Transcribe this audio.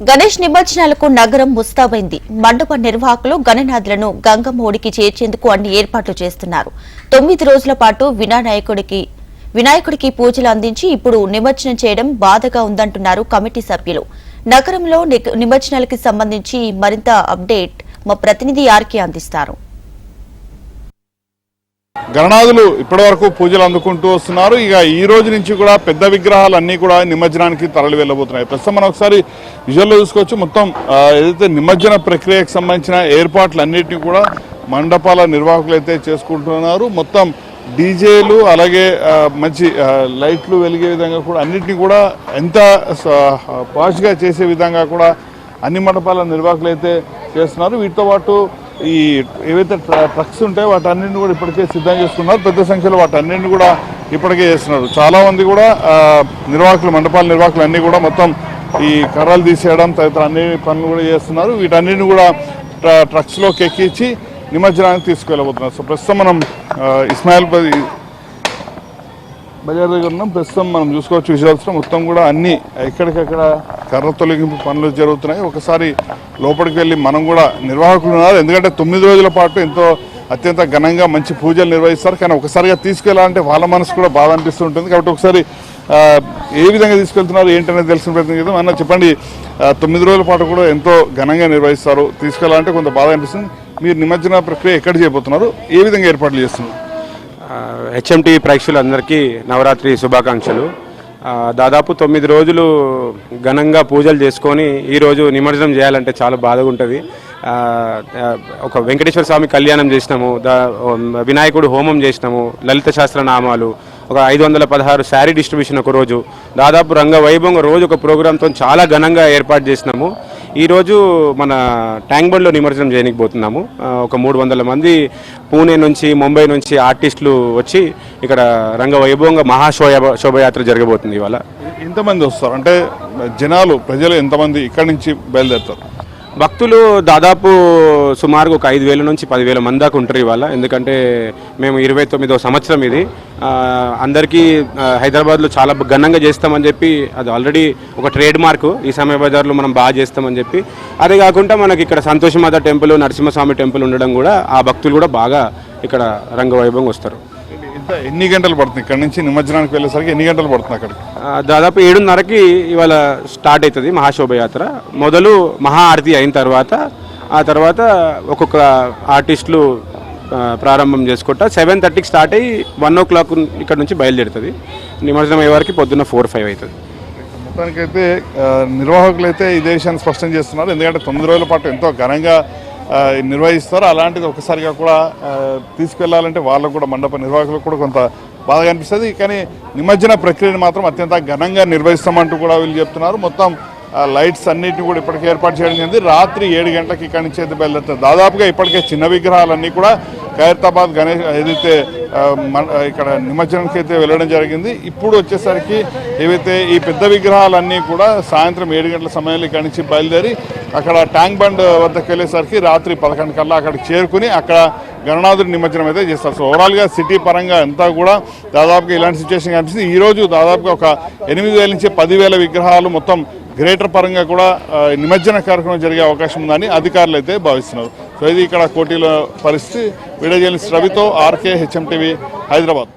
గణేష్ నిమజ్జనాలకు నగరం ముస్తాబైంది. మండప నిర్వాహకులు గణనాథులను గంగమ్మ ఒడికి చేర్చేందుకు అన్ని ఏర్పాట్లు చేస్తున్నారు. తొమ్మిది రోజుల పాటు వినాయకుడికి వినాయకుడికి పూజలు అందించి ఇప్పుడు నిమజ్జనం చేయడం బాధగా ఉందంటున్నారు కమిటీ సభ్యులు. నగరంలో నిమజ్జనాలకి సంబంధించి మరింత అప్డేట్ మా ప్రతినిధి ఆర్కే అందిస్తారు. గణనాథులు ఇప్పటివరకు పూజలు అందుకుంటూ వస్తున్నారు. ఇక ఈ రోజు నుంచి కూడా పెద్ద విగ్రహాలు అన్నీ కూడా నిమజ్జనానికి తరలి వెళ్ళబోతున్నాయి. ప్రస్తుతం మనం ఒకసారి విజువల్లో చూసుకోవచ్చు. మొత్తం ఏదైతే నిమజ్జన ప్రక్రియకు సంబంధించిన ఏర్పాట్లు అన్నింటినీ కూడా మండపాల నిర్వాహకులు అయితే చేసుకుంటున్నారు. మొత్తం డీజేలు అలాగే మంచి లైట్లు వెలిగే విధంగా కూడా అన్నింటినీ కూడా ఎంత పాష్గా చేసే విధంగా కూడా అన్ని మండపాల నిర్వాహకులు అయితే చేస్తున్నారు. వీటితో పాటు ఈ ఏవైతే ట్ర- ట్రక్స్ ఉంటాయో వాటన్నింటిని కూడా ఇప్పటికే సిద్ధం చేసుకున్నారు పెద్ద సంఖ్యలో వాటన్నింటిని కూడా ఇప్పటికే చేస్తున్నారు. చాలామంది కూడా నిర్వాహకులు మండపాల నిర్వాహకులు అన్నీ కూడా మొత్తం ఈ కర్రలు తీసేయడం తదితర అన్ని పనులు కూడా చేస్తున్నారు. వీటన్నిటిని కూడా ట్రక్స్లోకి ఎక్కించి నిమజ్జనానికి తీసుకెళ్ళబోతున్నారు. సో ప్రస్తుతం మనం ఇస్మాయిల్ బజార్ దగ్గర ఉన్నాం. ప్రస్తుతం మనం చూసుకోవచ్చు విజువల్స్ మొత్తం కూడా అన్ని ఎక్కడికక్కడ కర్ర తొలగింపు పనులు జరుగుతున్నాయి. ఒకసారి లోపలికి వెళ్ళి మనం కూడా నిర్వాహకులు ఉన్నారు. ఎందుకంటే తొమ్మిది రోజుల పాటు ఎంతో అత్యంత ఘనంగా మంచి పూజలు నిర్వహిస్తారు. కానీ ఒకసారిగా తీసుకెళ్ళాలంటే వాళ్ళ మనసు కూడా బాధ అనిపిస్తూ ఉంటుంది కాబట్టి ఒకసారి ఏ విధంగా తీసుకెళ్తున్నారు ఏంటనేది తెలిసిన ప్రయత్నం చేద్దాం. అన్న చెప్పండి తొమ్మిది రోజుల పాటు కూడా ఎంతో ఘనంగా నిర్వహిస్తారు. తీసుకెళ్ళాలంటే కొంత బాధ అనిపిస్తుంది. మీరు నిమజ్జన ప్రక్రియ ఎక్కడ చేయబోతున్నారు? ఏ విధంగా ఏర్పాట్లు చేస్తున్నారు? హెచ్ఎంటీ ప్రేక్షకులందరికీ నవరాత్రి శుభాకాంక్షలు. దాదాపు తొమ్మిది రోజులు ఘనంగా పూజలు చేసుకొని ఈరోజు నిమజ్జనం చేయాలంటే చాలా బాధగా ఉంటుంది. ఒక వెంకటేశ్వర స్వామి కళ్యాణం చేసినాము దా వినాయకుడు హోమం చేసినాము లలిత శాస్త్ర నామాలు ఒక ఐదు వందల పదహారు శారీ డిస్ట్రిబ్యూషన్ ఒక రోజు. దాదాపు రంగ వైభవంగా రోజు ఒక ప్రోగ్రాంతో చాలా ఘనంగా ఏర్పాటు చేసినాము. ఈరోజు మన ట్యాంక్ బండ్లో నిమజ్జనం చేయడానికి పోతున్నాము ఒక మూడు వందల మంది పూణే నుంచి ముంబై నుంచి ఆర్టిస్టులు వచ్చి ఇక్కడ రంగ వైభవంగా మహాశోభ శోభయాత్ర జరగబోతుంది ఇవాళ. ఎంతమంది వస్తారు? అంటే జనాలు ప్రజలు ఎంతమంది ఇక్కడి నుంచి బయలుదేరుతారు? భక్తులు దాదాపు సుమారుగా ఒక ఐదు వేల నుంచి పదివేల మంది దాకా ఉంటారు ఇవాళ. ఎందుకంటే మేము ఇరవై తొమ్మిదో సంవత్సరం ఇది. అందరికీ హైదరాబాద్లో చాలా ఘనంగా చేస్తామని చెప్పి అది ఆల్రెడీ ఒక ట్రేడ్ మార్క్ ఈ సమయ బజార్లో మనం బాగా చేస్తామని చెప్పి. అదే కాకుండా మనకి ఇక్కడ సంతోషమాత టెంపుల్ నరసింహస్వామి టెంపుల్ ఉండడం కూడా ఆ భక్తులు కూడా బాగా ఇక్కడ రంగవైభవంగా వస్తారు. ఎన్ని గంటలు పడుతుంది? ఇక్కడ నుంచి నిమజ్జనానికి వెళ్ళేసరికి ఎన్ని గంటలు పడుతుంది అక్కడికి? ఆ, దాదాపు ఏడున్నరకి ఇవాళ స్టార్ట్ అవుతుంది మహాశోభయాత్ర మొదలు మహా ఆరతి అయిన తర్వాత ఆ తర్వాత ఒక్కొక్క ఆర్టిస్టులు ప్రారంభం చేసుకుంటా. సెవెన్ థర్టీకి స్టార్ట్ అయ్యి వన్ ఓ క్లాక్ ఇక్కడ నుంచి బయలుదేరుతుంది. నిమజ్జనం అయ్యే వరకు పొద్దున్న ఫోర్ ఫైవ్ అవుతుంది. మొత్తానికైతే నిర్వాహకులు అయితే ఇదే విషయాన్ని స్పష్టం చేస్తున్నారు. ఎందుకంటే తొమ్మిది రోజుల పాటు ఎంతో ఘనంగా నిర్వహిస్తారు. అలాంటిది ఒకసారిగా కూడా తీసుకెళ్ళాలంటే వాళ్ళకు కూడా మండప నిర్వాహకులకు కూడా కొంత బాధగా అనిపిస్తుంది కానీ నిమజ్జన ప్రక్రియను మాత్రం అత్యంత ఘనంగా నిర్వహిస్తామంటూ కూడా వీళ్ళు చెప్తున్నారు. మొత్తం లైట్స్ అన్నిటిని కూడా ఇప్పటికే ఏర్పాటు చేయడం జరిగింది. రాత్రి ఏడు గంటలకు ఇక్కడి నుంచి అయితే బయలుదేరుతారు. దాదాపుగా ఇప్పటికే చిన్న విగ్రహాలన్నీ కూడా ఖైరతాబాద్ గణేష్ ఏదైతే ఇక్కడ నిమజ్జనానికి అయితే వెళ్ళడం జరిగింది ఇప్పుడు వచ్చేసరికి ఏవైతే ఈ పెద్ద విగ్రహాలన్నీ కూడా సాయంత్రం ఏడు గంటల సమయంలో ఇక్కడి నుంచి బయలుదేరి అక్కడ ట్యాంక్ బండ్ వద్దకు వెళ్ళేసరికి రాత్రి పదకొండు కల్లా అక్కడికి చేరుకుని అక్కడ గణనాథుడి నిమజ్జనం అయితే చేస్తారు. సో ఓవరాల్గా సిటీ పరంగా అంతా కూడా దాదాపుగా ఇలాంటి సిచ్యువేషన్ కనిపిస్తుంది. ఈ రోజు దాదాపుగా ఒక ఎనిమిది వేల నుంచి పదివేల విగ్రహాలు మొత్తం గ్రేటర్ పరంగా కూడా నిమజ్జన కార్యక్రమం జరిగే అవకాశం ఉందని అధికారులు అయితే భావిస్తున్నారు. సో ఇది ఇక్కడ కోటిలో పరిస్థితి. వీడియో జర్నలిస్ట్ రవితో ఆర్కే హెచ్ఎం టీవీ హైదరాబాద్.